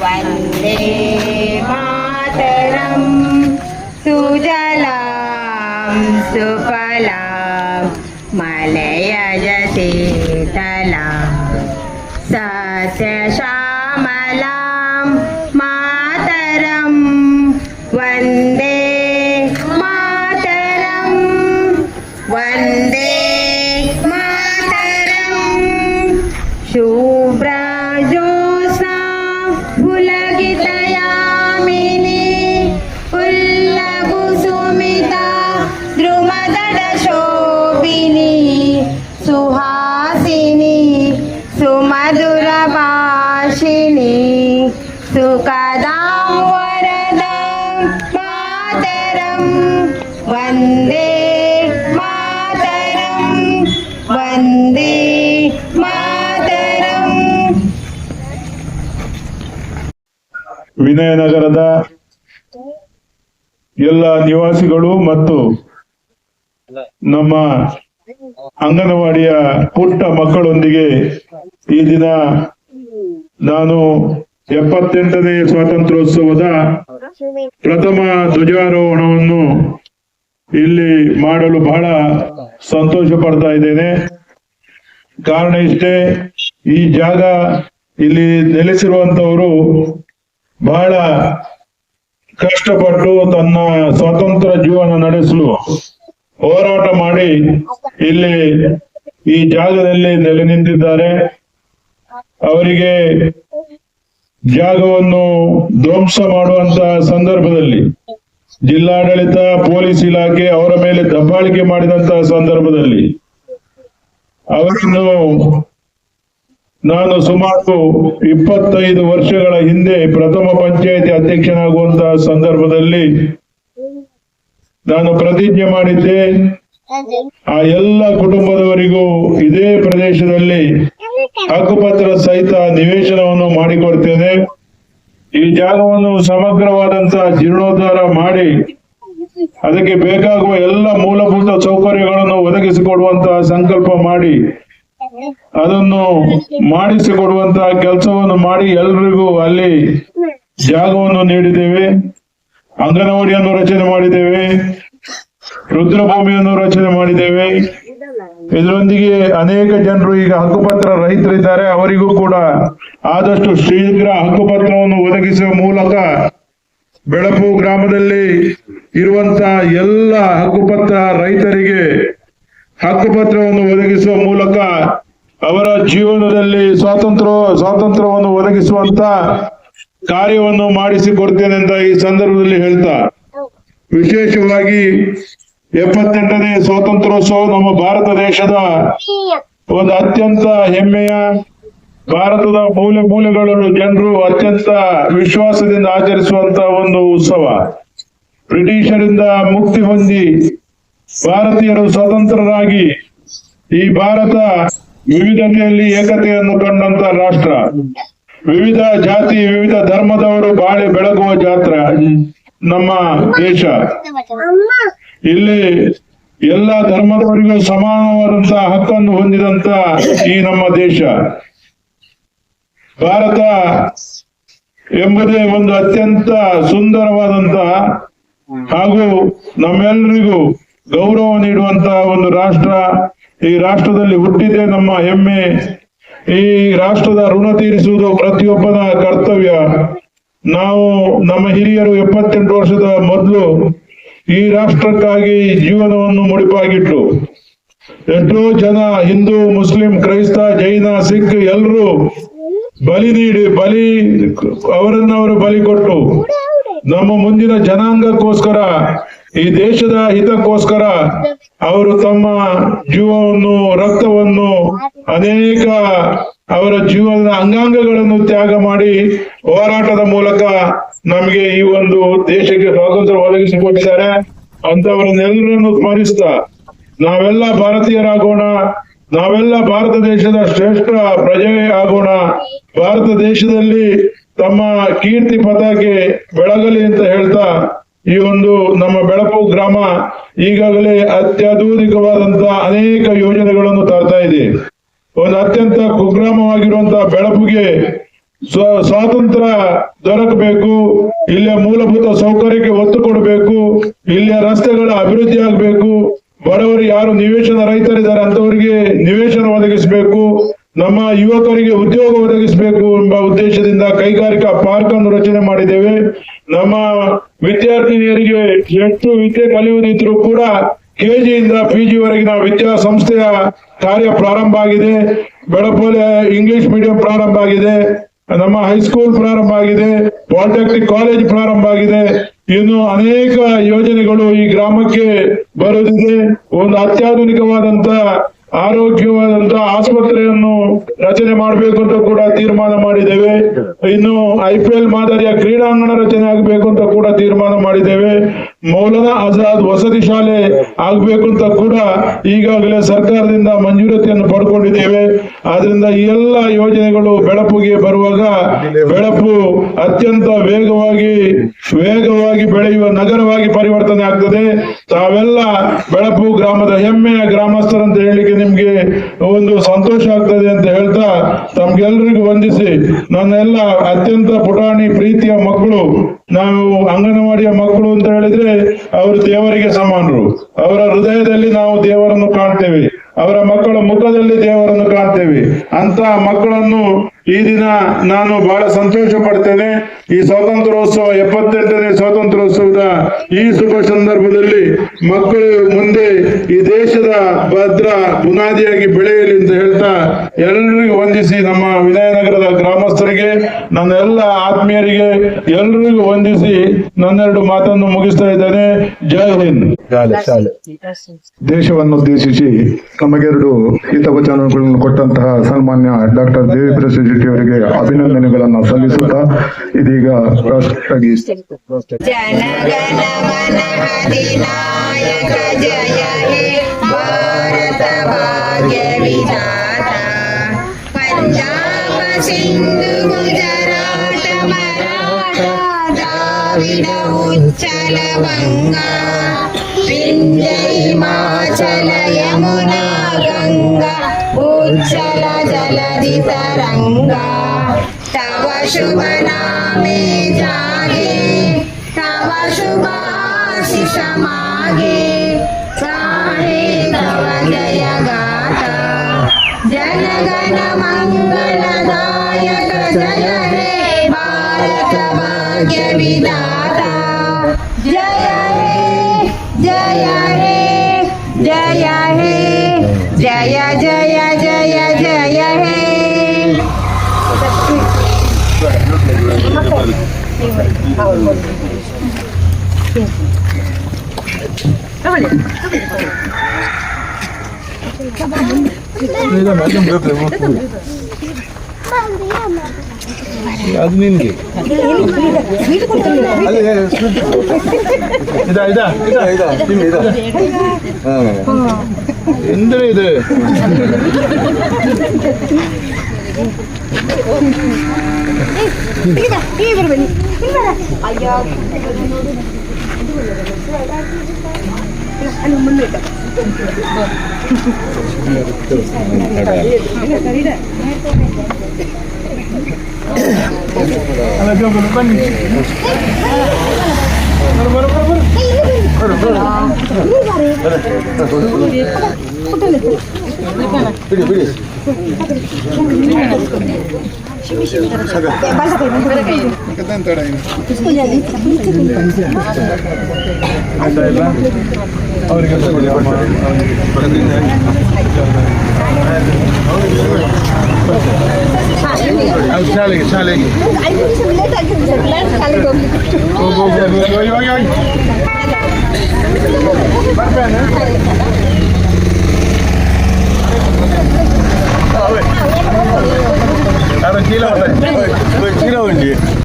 वंदे मातरं सुजलां सुफलां मलयजशीतलां। सस्यश्यामलां ವಿನಯನಗರದ ಎಲ್ಲ ನಿವಾಸಿಗಳು ಮತ್ತು ನಮ್ಮ ಅಂಗನವಾಡಿಯ ಪುಟ್ಟ ಮಕ್ಕಳೊಂದಿಗೆ ಈ ದಿನ ನಾನು ಎಪ್ಪತ್ತೆಂಟನೇ ಸ್ವಾತಂತ್ರ್ಯೋತ್ಸವದ ಪ್ರಥಮ ಧ್ವಜಾರೋಹಣವನ್ನು ಇಲ್ಲಿ ಮಾಡಲು ಬಹಳ ಸಂತೋಷ ಪಡ್ತಾ ಇದ್ದೇನೆ. ಕಾರಣ ಇಷ್ಟೇ, ಈ ಜಾಗ ಇಲ್ಲಿ ನೆಲೆಸಿರುವಂತವರು ಬಹಳ ಕಷ್ಟಪಟ್ಟು ತನ್ನ ಸ್ವತಂತ್ರ ಜೀವನ ನಡೆಸಲು ಹೋರಾಟ ಮಾಡಿ ಇಲ್ಲಿ ಈ ಜಾಗದಲ್ಲಿ ನೆಲೆ ನಿಂತಿದ್ದಾರೆ. ಅವರಿಗೆ ಜಾಗವನ್ನು ಧ್ವಂಸ ಮಾಡುವಂತಹ ಸಂದರ್ಭದಲ್ಲಿ ಜಿಲ್ಲಾಡಳಿತ, ಪೊಲೀಸ್ ಇಲಾಖೆ ಅವರ ಮೇಲೆ ದಬ್ಬಾಳಿಕೆ ಮಾಡಿದಂತಹ ಸಂದರ್ಭದಲ್ಲಿ ಅವರನ್ನು ನಾನು ಸುಮಾರು ಇಪ್ಪತ್ತೈದು ವರ್ಷಗಳ ಹಿಂದೆ ಪ್ರಥಮ ಪಂಚಾಯತಿ ಅಧ್ಯಕ್ಷನಾಗುವಂತಹ ಸಂದರ್ಭದಲ್ಲಿ ನಾನು ಪ್ರತಿಜ್ಞೆ ಮಾಡಿದ್ದೆ. ಆ ಎಲ್ಲ ಕುಟುಂಬದವರಿಗೂ ಇದೇ ಪ್ರದೇಶದಲ್ಲಿ ಹಕ್ಕುಪತ್ರ ಸಹಿತ ನಿವೇಶನವನ್ನು ಮಾಡಿಕೊಡ್ತೇನೆ. ಈ ಜಾಗವನ್ನು ಸಮಗ್ರವಾದಂತಹ ಜೀರ್ಣೋದ್ಧಾರ ಮಾಡಿ ಅದಕ್ಕೆ ಬೇಕಾಗುವ ಎಲ್ಲ ಮೂಲಭೂತ ಸೌಕರ್ಯಗಳನ್ನು ಒದಗಿಸಿಕೊಡುವಂತಹ ಸಂಕಲ್ಪ ಮಾಡಿ ಅದನ್ನು ಮಾಡಿಸಿಕೊಡುವಂತಹ ಕೆಲಸವನ್ನು ಮಾಡಿ ಎಲ್ರಿಗೂ ಅಲ್ಲಿ ಜಾಗವನ್ನು ನೀಡಿದ್ದೇವೆ. ಅಂಗನವಾಡಿಯನ್ನು ರಚನೆ ಮಾಡಿದ್ದೇವೆ. ರುದ್ರಭೂಮಿಯನ್ನು ರಚನೆ ಮಾಡಿದ್ದೇವೆ. ಇದರೊಂದಿಗೆ ಅನೇಕ ಜನರು ಈಗ ಹಕ್ಕುಪತ್ರ ರೈತರಿದ್ದಾರೆ ಅವರಿಗೂ ಕೂಡ ಆದಷ್ಟು ಶೀಘ್ರ ಹಕ್ಕುಪತ್ರವನ್ನು ಒದಗಿಸುವ ಮೂಲಕ ಬೆಳಪು ಗ್ರಾಮದಲ್ಲಿ ಇರುವಂತಹ ಎಲ್ಲ ಹಕ್ಕುಪತ್ರ ರೈತರಿಗೆ ಹಕ್ಕುಪತ್ರವನ್ನು ಒದಗಿಸುವ ಮೂಲಕ ಅವರ ಜೀವನದಲ್ಲಿ ಸ್ವಾತಂತ್ರ್ಯ, ಸ್ವಾತಂತ್ರ್ಯವನ್ನು ಒದಗಿಸುವಂತ ಕಾರ್ಯವನ್ನು ಮಾಡಿಸಿಕೊಡ್ತೇನೆ ಅಂತ ಈ ಸಂದರ್ಭದಲ್ಲಿ ಹೇಳ್ತಾ. ವಿಶೇಷವಾಗಿ ಎಪ್ಪತ್ತೆಂಟನೇ ಸ್ವಾತಂತ್ರ್ಯೋತ್ಸವ ನಮ್ಮ ಭಾರತ ದೇಶದ ಒಂದು ಅತ್ಯಂತ ಹೆಮ್ಮೆಯ ಭಾರತದ ಮೂಲೆ ಮೂಲೆಗಳನ್ನು ಜನರು ಅತ್ಯಂತ ವಿಶ್ವಾಸದಿಂದ ಆಚರಿಸುವಂತ ಒಂದು ಉತ್ಸವ. ಬ್ರಿಟಿಷರಿಂದ ಮುಕ್ತಿ ಹೊಂದಿ ಭಾರತೀಯರು ಸ್ವತಂತ್ರರಾಗಿ ಈ ಭಾರತ ವಿವಿಧತೆಯಲ್ಲಿ ಏಕತೆಯನ್ನು ಕಂಡಂತ ರಾಷ್ಟ್ರ. ವಿವಿಧ ಜಾತಿ, ವಿವಿಧ ಧರ್ಮದವರು ಬಾಳೆ ಬೆಳಗುವ ಜಾತ್ರ ನಮ್ಮ ದೇಶ. ಇಲ್ಲಿ ಎಲ್ಲ ಧರ್ಮದವರಿಗೂ ಸಮಾನವಾದಂತಹ ಹಕ್ಕನ್ನು ಹೊಂದಿದಂತ ಈ ನಮ್ಮ ದೇಶ. ಭಾರತ ಎಂಬುದೇ ಒಂದು ಅತ್ಯಂತ ಸುಂದರವಾದಂತ ಹಾಗೂ ನಮ್ಮೆಲ್ಲರಿಗೂ ಗೌರವ ನೀಡುವಂತಹ ಒಂದು ರಾಷ್ಟ್ರ. ಈ ರಾಷ್ಟ್ರದಲ್ಲಿ ಹುಟ್ಟಿದ್ದೇ ನಮ್ಮ ಹೆಮ್ಮೆ. ಈ ರಾಷ್ಟ್ರದ ಋಣ ತೀರಿಸುವುದು ಪ್ರತಿಯೊಬ್ಬನ ಕರ್ತವ್ಯ. ನಾವು ನಮ್ಮ ಹಿರಿಯರು ಎಪ್ಪತ್ತೆಂಟು ವರ್ಷದ ಮೊದಲು ಈ ರಾಷ್ಟ್ರಕ್ಕಾಗಿ ಜೀವನವನ್ನು ಮುಡಿಪಾಗಿಟ್ಟು ಎಷ್ಟೋ ಜನ ಹಿಂದೂ, ಮುಸ್ಲಿಂ, ಕ್ರೈಸ್ತ, ಜೈನ, ಸಿಖ್ ಎಲ್ಲರೂ ಬಲಿ ನೀಡಿ, ಬಲಿ ಅವರನ್ನವರು ಬಲಿ ಕೊಟ್ಟು ನಮ್ಮ ಮುಂದಿನ ಜನಾಂಗಕ್ಕೋಸ್ಕರ ಈ ದೇಶದ ಹಿತಕ್ಕೋಸ್ಕರ ಅವರು ತಮ್ಮ ಜೀವವನ್ನು, ರಕ್ತವನ್ನು ಅನೇಕ ಅವರ ಜೀವನದ ಅಂಗಾಂಗಗಳನ್ನು ತ್ಯಾಗ ಮಾಡಿ ಹೋರಾಟದ ಮೂಲಕ ನಮಗೆ ಈ ಒಂದು ದೇಶಕ್ಕೆ ಸ್ವಾತಂತ್ರ್ಯ ಒದಗಿಸಿಕೊಟ್ಟಿದ್ದಾರೆ ಅಂತವರನ್ನೆಲ್ಲರನ್ನು ಸ್ಮರಿಸ್ತಾ ನಾವೆಲ್ಲ ಭಾರತೀಯರಾಗೋಣ, ನಾವೆಲ್ಲ ಭಾರತ ದೇಶದ ಶ್ರೇಷ್ಠ ಪ್ರಜೆ ಆಗೋಣ. ಭಾರತ ದೇಶದಲ್ಲಿ ತಮ್ಮ ಕೀರ್ತಿ ಪತಾಕೆ ಬೆಳಗಲಿ ಅಂತ ಹೇಳ್ತಾ ಈ ಒಂದು ನಮ್ಮ ಬೆಳಪು ಗ್ರಾಮ ಈಗಾಗಲೇ ಅತ್ಯಾಧುನಿಕವಾದಂತಹ ಅನೇಕ ಯೋಜನೆಗಳನ್ನು ತರ್ತಾ ಇದೆ. ಒಂದು ಅತ್ಯಂತ ಕುಗ್ರಾಮವಾಗಿರುವಂತಹ ಬೆಳಪುಗೆ ಸ್ವ- ಸ್ವಾತಂತ್ರ್ಯ ದೊರಕಬೇಕು ಇಲ್ಲಿಯ ಮೂಲಭೂತ ಸೌಕರ್ಯಕ್ಕೆ ಒತ್ತು ಕೊಡಬೇಕು ಇಲ್ಲಿಯ ರಸ್ತೆಗಳ ಅಭಿವೃದ್ಧಿ ಆಗಬೇಕು ಕಲಿಯುವುದಿದ್ರು ಕೂಡ ಕೆಜಿಯಿಂದ ಪಿಜಿ ವರೆಗಿನ ವಿದ್ಯಾಸಂಸ್ಥೆಯ ಕಾರ್ಯ ಪ್ರಾರಂಭ ಆಗಿದೆ. ಬೆಳಪೋಲೆ ಇಂಗ್ಲಿಷ್ ಮೀಡಿಯಂ ಪ್ರಾರಂಭ ಆಗಿದೆ. ನಮ್ಮ ಹೈಸ್ಕೂಲ್ ಪ್ರಾರಂಭ ಆಗಿದೆ. ಪಾಲಿಟೆಕ್ನಿಕ್ ಕಾಲೇಜ್ ಪ್ರಾರಂಭ ಆಗಿದೆ. ಇನ್ನು ಅನೇಕ ಯೋಜನೆಗಳು ಈ ಗ್ರಾಮಕ್ಕೆ ಬರುತ್ತಿದೆ. ಒಂದು ಅತ್ಯಾಧುನಿಕವಾದಂತ ಆರೋಗ್ಯವಾದಂತ ಆಸ್ಪತ್ರೆಯನ್ನು ರಚನೆ ಮಾಡಬೇಕು ಅಂತ ಕೂಡ ತೀರ್ಮಾನ ಮಾಡಿದ್ದೇವೆ. ಇನ್ನು ಐ ಪಿ ಎಲ್ ಮಾದರಿಯ ಕ್ರೀಡಾಂಗಣ ರಚನೆ ಆಗಬೇಕು ಅಂತ ಕೂಡ ತೀರ್ಮಾನ ಮಾಡಿದ್ದೇವೆ. ಮೌಲಾನಾ ಆಜಾದ್ ವಸತಿ ಶಾಲೆ ಆಗ್ಬೇಕು ಅಂತ ಕೂಡ ಈಗಾಗಲೇ ಸರ್ಕಾರದಿಂದ ಮಂಜೂರತಿಯನ್ನು ಪಡ್ಕೊಂಡಿದ್ದೇವೆ. ಆದ್ರಿಂದ ಈ ಎಲ್ಲ ಯೋಜನೆಗಳು ಬೆಳಪುಗೆ ಬರುವಾಗ ಬೆಳಪು ಅತ್ಯಂತ ವೇಗವಾಗಿ ವೇಗವಾಗಿ ಬೆಳೆಯುವ ನಗರವಾಗಿ ಪರಿವರ್ತನೆ ಆಗ್ತದೆ. ತಾವೆಲ್ಲ ಬೆಳಪು ಗ್ರಾಮದ ಹೆಮ್ಮೆಯ ಗ್ರಾಮಸ್ಥರಂತ ಹೇಳಲಿಕ್ಕೆ ನಿಮ್ಗೆ ಒಂದು ಸಂತೋಷ ಆಗ್ತದೆ ಅಂತ ಹೇಳ್ತಾ ತಮ್ಗೆಲ್ರಿಗೂ ವಂದಿಸಿ. ನನ್ನೆಲ್ಲ ಅತ್ಯಂತ ಪುಟಾಣಿ ಪ್ರೀತಿಯ ಮಕ್ಕಳು. ನಾವು ಅಂಗನವಾಡಿಯ ಮಕ್ಕಳು ಅಂತ ಹೇಳಿದ್ರೆ ಅವರು ದೇವರಿಗೆ ಸಮಾನರು. ಅವರ ಹೃದಯದಲ್ಲಿ ನಾವು ದೇವರನ್ನು ಕಾಣ್ತೇವೆ. ಅವರ ಮಕ್ಕಳ ಮುಖದಲ್ಲಿ ದೇವರನ್ನು ಕಾಣ್ತೇವೆ. ಅಂತ ಮಕ್ಕಳನ್ನು ಈ ದಿನ ನಾನು ಬಹಳ ಸಂತೋಷ ಪಡ್ತೇನೆ ಈ ಸ್ವಾತಂತ್ರ್ಯೋತ್ಸವ ಎಪ್ಪತ್ತೆಂಟನೇ ಸ್ವಾತಂತ್ರ್ಯೋತ್ಸವದ ಈ ಶುಭ ಸಂದರ್ಭದಲ್ಲಿ ಮಕ್ಕಳು ಮುಂದೆ ಈ ದೇಶದ ಭದ್ರ ಬುನಾದಿಯಾಗಿ ಬೆಳೆಯಲಿ ಅಂತ ಹೇಳ್ತಾ ಎಲ್ಲರಿಗೂ ವಂದಿಸಿ ನಮ್ಮ ವಿನಯನಗರದ ಗ್ರಾಮಸ್ಥರಿಗೆ ನನ್ನ ಎಲ್ಲ ಆತ್ಮೀಯರಿಗೆ ಎಲ್ರಿಗೂ ವಂದಿಸಿ ನನ್ನೆರಡು ಮಾತನ್ನು ಮುಗಿಸ್ತಾ ಇದ್ದೇನೆ. ಜೈ ಹಿಂದ್. ಶಾಲೆ ಉದ್ದೇಶಿಸಿ ದೇಶವನ್ನುದ್ದೇಶಿಸಿ ನಮಗೆರಡು ಹಿತವಚನಗಳನ್ನು ಕೊಟ್ಟಂತಹ ಸನ್ಮಾನ್ಯ ಡಾಕ್ಟರ್ ದೇವಿ ಪ್ರಸಾದ್ ಶೆಟ್ಟಿ ಅವರಿಗೆ ಅಭಿನಂದನೆಗಳನ್ನು ಸಲ್ಲಿಸುತ್ತಾ ಇದೀಗ ಜನಗಣ మంగళమంగా వింజై మాచల యమునా గంగా. ఉజ్జల జలది తరంగా తవ శుభ నామే జాగే. తవ శుభాశిష సాహే తవ జయ గాత జనగణ మంగళదాయక జయ రే భారత భాగ్య విదాతా Jaya हे Jaya हे Jaya हे Jaya Jaya Jaya Jaya हे Hãy subscribe cho kênh Ghiền Mì Gõ Để không bỏ lỡ những video hấp dẫn ಬರು ಬರು ಬರು ಬರು ಬಿಡಿ ಬಿಡಿ ಆಯ್ತಾ ಇಲ್ಲ ಅವರಿಗೆ ಕೊಡಿ ಅಮ್ಮ. ಅವ್ರು ಶಾಲೆಗೆ ಶಾಲೆಗೆ ಹೋಗಿ ಹೋಗಿ ಹೋಗಿ ಹೋಗಿ ಹೋಗಿ ಬರ್ತೇನೆ അതെ ചീല വേണ്ടേ ചീല വേണ്ടി